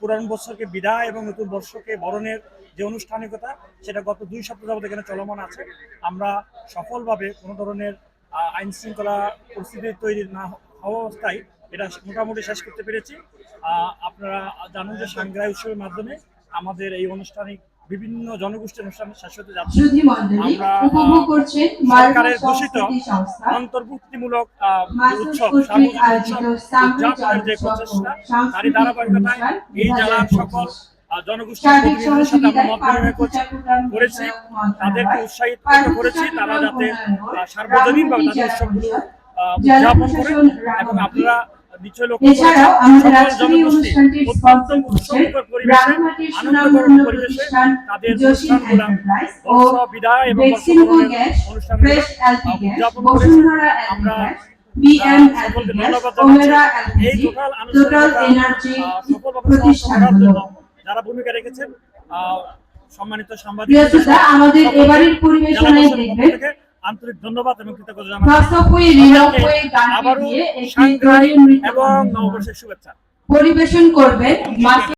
পুরান বছরকে বিদায় এবং নতুন বর্ষকে বরণের যে আনুষ্ঠানিকতা, সেটা গত দুই সপ্তাহ যাবত এখানে চলমান আছে। আমরা সফলভাবে কোনো ধরনের আইন শৃঙ্খলা পরিস্থিতি তৈরি না হওয়া অবস্থায় এটা মোটামুটি শেষ করতে পেরেছি। আপনারা জানেন যে সাংগ্রাই উৎসবের মাধ্যমে আমাদের এই আনুষ্ঠানিক বিভিন্ন জনগোষ্ঠী অনুষ্ঠানে শেষ হতে যাচ্ছে আমরা, সরকারের ঘোষিত অন্তর্ভুক্তিমূলক উৎসব উদযাপনের যে প্রচেষ্টা তারই ধারাবাহিকতায় এই জেলার সকল জনগোষ্ঠীর সার্বিক প্রতিনিধিদের সাথে আমরা মত বিনিময় করেছি তাদেরকে উৎসাহিত করেছি তারা যাতে আহ, সার্বজনীনভাবে তাদের উৎসবগুলো আহ, উদযাপন করে এবং আপনারা এছাড়াও আমাদের আজকের এই অনুষ্ঠানটি স্পন্সর করছে রাঙামাটির আনন্দকর প্রতিষ্ঠান জসিম এন্টারপ্রাইজ ও বর্ষ বিদায় এবং বেক্সিমকো বর্ষবরণের gas fresh LP gas Bashundhara LP gas BM LP gas Omera জানাচ্ছি। টোটাল টোটাল এনার্জি আহ, সফলভাবে সমাপ্ত করার প্রতিষ্ঠানগুলো যারা ভূমিকা রেখেছেন আহ, সম্মানিত সাংবাদিক আমাদের এবারের পরিবেশনায় দেখবেন আন্তরিক ধন্যবাদ এবং কৃতজ্ঞতা জানাচ্ছি এবং নববর্ষের শুভেচ্ছা। পরিবেশন করবে